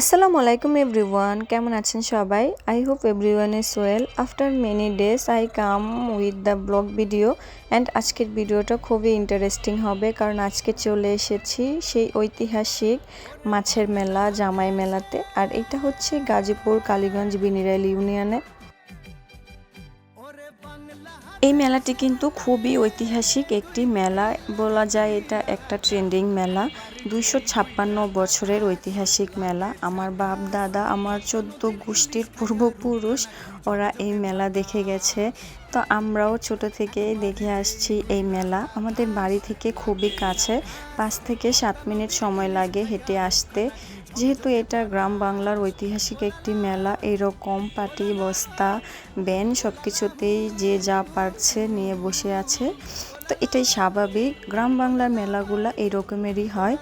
আসসালামু আলাইকুম এভরিওয়ান, কেমন আছেন সবাই? I hope everyone is well after many days I come with the blog video and আজকের ভিডিওটা খুবই ইন্টারেস্টিং হবে কারণ আজকে চলে এসেছি সেই ঐতিহাসিক মাছের মেলা, জামাই মেলাতে। আর এটা হচ্ছে গাজীপুর কালীগঞ্জ বিনিরাইল ইউনিয়নে। এই মেলাটি কিন্তু খুবই ঐতিহাসিক একটি মেলা। বলা যায় এটা একটা ট্রেন্ডিং মেলা। দুইশো ছাপ্পান্ন বছরের ঐতিহাসিক মেলা। আমার বাপ, দাদা, আমার চোদ্দ গোষ্ঠীর পূর্বপুরুষ, ওরা এই মেলা দেখে গেছে। তো আমরাও ছোট থেকে দেখে আসছি এই মেলা। আমাদের বাড়ি থেকে খুবই কাছে, পাঁচ থেকে সাত মিনিট সময় লাগে হেঁটে আসতে। যেহেতু এটা গ্রাম বাংলার ঐতিহাসিক একটি মেলা, এরকম পাটি, বস্তা, ব্যান সব কিছুতেই যে যা পারছে নিয়ে বসে আছে। তো এটাই স্বাভাবিক। গ্রাম বাংলার মেলাগুলা এই রকমেরই হয়।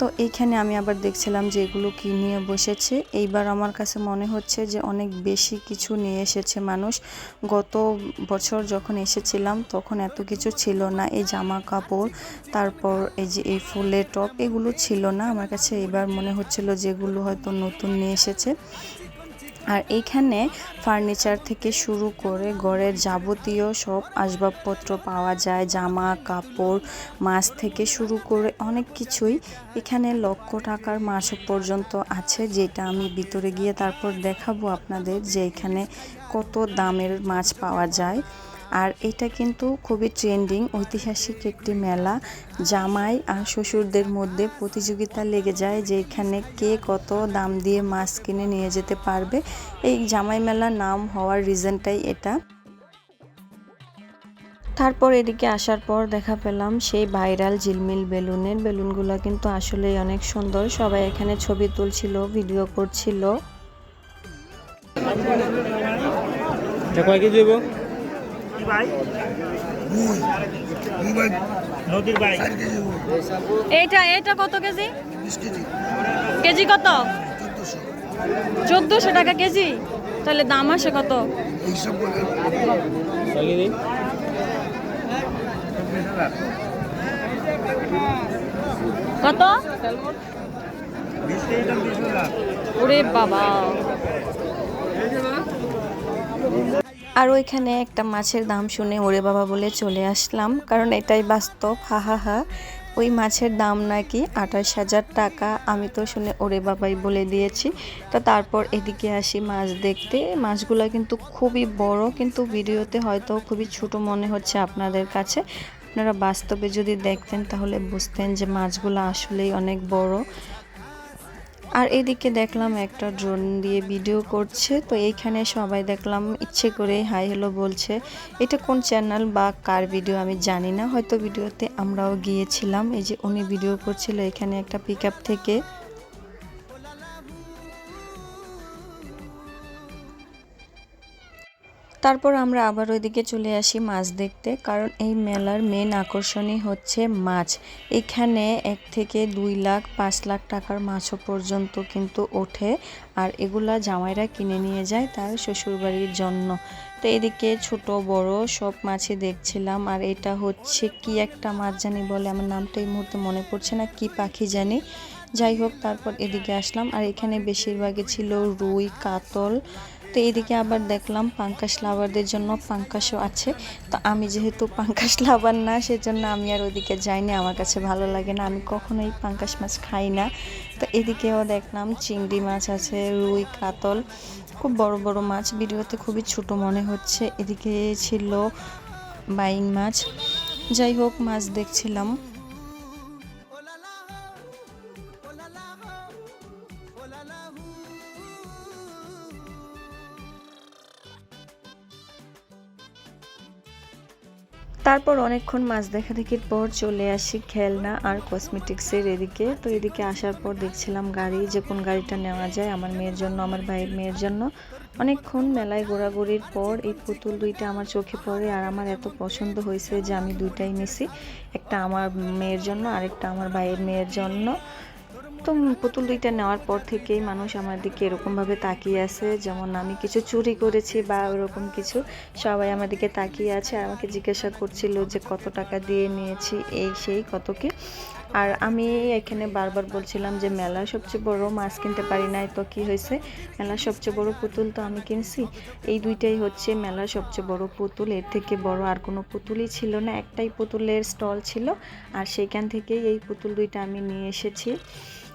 তো এইখানে আমি আবার দেখছিলাম যে এগুলো কি নিয়ে বসেছে। এইবার আমার কাছে মনে হচ্ছে যে অনেক বেশি কিছু নিয়ে এসেছে মানুষ। গত বছর যখন এসেছিলাম তখন এত কিছু ছিল না। এই জামা কাপড়, তারপর এই যে এই ফুলের টপ, এগুলো ছিল না। আমার কাছে এবার মনে হচ্ছিল যেগুলো হয়তো নতুন নিয়ে এসেছে। আর এইখানে ফার্নিচার থেকে শুরু করে ঘরের যাবতীয় সব আসবাবপত্র পাওয়া যায়, জামা, কাপড়, মাছ থেকে শুরু করে অনেক কিছুই এখানে লক্ষ টাকার মাছ পর্যন্ত আছে, যেটা আমি ভিতরে গিয়ে তারপর দেখাবো আপনাদের যে এখানে কত দামের মাছ পাওয়া যায়। আর এটা কিন্তু খুবই ট্রেন্ডিং, ঐতিহাসিক একটি মেলা। জামাই আর শ্বশুরদের মধ্যে প্রতিযোগিতা লেগে যায় যে এখানে কে কত দাম দিয়ে মাছ কিনে নিয়ে যেতে পারবে। এই জামাই মেলার নাম হওয়ার রিজনটাই এটা। তারপর এদিকে আসার পর দেখা পেলাম সেই ভাইরাল ঝিলমিল বেলুনের। বেলুনগুলো কিন্তু আসলেই অনেক সুন্দর। সবাই এখানে ছবি তুলছিল, ভিডিও করছিল। নদীর এইটা এটা কত কেজি? কেজি। কত? চোদ্দশো। টাকা কেজি? তাহলে দাম আসে কত? কত? ওরে বাবা। আর ওইখানে একটা মাছের দাম শুনে ওরে বাবা বলে চলে আসলাম, কারণ এটাই বাস্তব, হা হা হা। ওই মাছের দাম নাকি আঠাশ হাজার টাকা, আমি তো শুনে ওরে বাবাই বলে দিয়েছি। তো তারপর এদিকে আসি মাছ দেখতে। মাছগুলো কিন্তু খুবই বড়, কিন্তু ভিডিওতে হয়তো খুবই ছোট মনে হচ্ছে আপনাদের কাছে। আপনারা বাস্তবে যদি দেখতেন তাহলে বুঝতেন যে মাছগুলো আসলেই অনেক বড়। আর এদিকে দেখলাম একটা ড্রোন দিয়ে ভিডিও করছে, তো এইখানে সবাই দেখলাম ইচ্ছে করে হাই হ্যালো বলছে। এটা কোন চ্যানেল বা কার ভিডিও আমি জানি না, হয়তো ভিডিওতে আমরাও গিয়েছিলাম, এই যে উনি ভিডিও করছিল এখানে একটা পিক থেকে। তারপর আমরা আবার ওইদিকে চলে আসি মাছ দেখতে, কারণ এই মেলার মেন আকর্ষণই হচ্ছে মাছ। এখানে এক থেকে দুই লাখ, পাঁচ লাখ টাকার মাছও পর্যন্ত কিন্তু ওঠে, আর এগুলা জামাইরা কিনে নিয়ে যায় তার শ্বশুরবাড়ির জন্য। তো এদিকে ছোট, বড় সব মাছই দেখছিলাম, আর এটা হচ্ছে কি একটা মাছ জানি বলে আমার নামটা এই মুহূর্তে মনে পড়ছে না, কি পাখি জানি। যাই হোক, তারপর এদিকে আসলাম, আর এখানে বেশিরভাগই ছিল রুই, কাতল তো এদিকে আবার দেখলাম পাঙ্কাশ লাভারদের জন্য পাঙ্কাশও আছে। তো আমি যেহেতু পাঙ্কাশ লাভার না, সেজন্য আমি আর ওদিকে যাইনি। আমার কাছে ভালো লাগে না। আমি কখনোই পাঙ্কাশ মাছ খাই না। তো এদিকেও দেখলাম চিংড়ি মাছ আছে, রুই, কাতল, খুব বড় বড় মাছ। ভিডিওতে খুবই ছোট মনে হচ্ছে। এদিকে ছিল বাইং মাছ। যাই হোক, মাছ দেখছিলাম। তারপর অনেকক্ষণ মাছ দেখা দেখির পর চলে আসি খেলনা আর কসমেটিক্সের এদিকে। তো এদিকে আসার পর দেখছিলাম গাড়ি, যে কোন গাড়িটা নেওয়া যায় আমার মেয়ের জন্য, আমার ভাইয়ের মেয়ের জন্য। অনেকক্ষণ মেলায় ঘোরাঘুরির পর এই পুতুল দুইটা আমার চোখে পড়ে আর আমার এত পছন্দ হয়েছে যে আমি দুইটাই নিছি, একটা আমার মেয়ের জন্য আরেকটা আমার ভাইয়ের মেয়ের জন্য। তো পুতুল দুইটা নেওয়ার পর থেকেই মানুষ আমার দিকে এরকমভাবে তাকিয়ে আছে। যেমন আমি কিছু চুরি করেছি বা ওরকম কিছু, সবাই আমার দিকে তাকিয়ে আছে আর আমাকে জিজ্ঞাসা করছিল যে কত টাকা দিয়ে নিয়েছি, এই সেই কত কি। আর আমি এখানে বারবার বলছিলাম যে মেলার সবচেয়ে বড়, মাছ কিনতে পারি নাই তো কি হয়েছে? মেলার সবচেয়ে বড় পুতুল তো আমি কিনছি। এই দুইটাই হচ্ছে মেলার সবচেয়ে বড় পুতুল। এর থেকে বড় আর কোনো পুতুলই ছিল না, একটাই পুতুলের স্টল ছিল। আর সেখান থেকেই এই পুতুল দুইটা আমি নিয়ে এসেছি।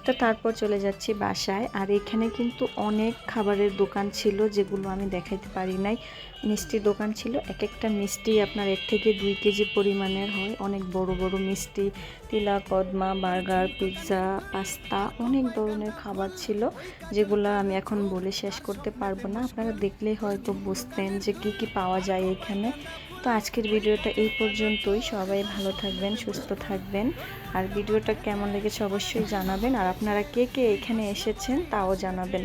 তো তারপর চলে যাচ্ছি বাসায়। আর এখানে কিন্তু অনেক খাবারের দোকান ছিল যেগুলো আমি দেখাইতে পারি নাই। মিষ্টির দোকান ছিল। এক একটা মিষ্টি আপনার এক থেকে দুই কেজি পরিমাণের হয়। অনেক বড় বড় মিষ্টি, তিলা, কদমা, বার্গার, পিৎজা, পাস্তা অনেক ধরনের খাবার ছিল যেগুলো আমি এখন বলে শেষ করতে পারব না। আপনারা দেখলেই হয়তো বুঝতেন যে কি কি পাওয়া যায় এখানে। তো আজকের ভিডিওটা এই পর্যন্তই। সবাই ভালো থাকবেন, সুস্থ থাকবেন। আর ভিডিওটা কেমন লেগেছে অবশ্যই জানাবেন। আর আপনারা কে কে এখানে এসেছেন তাও জানাবেন।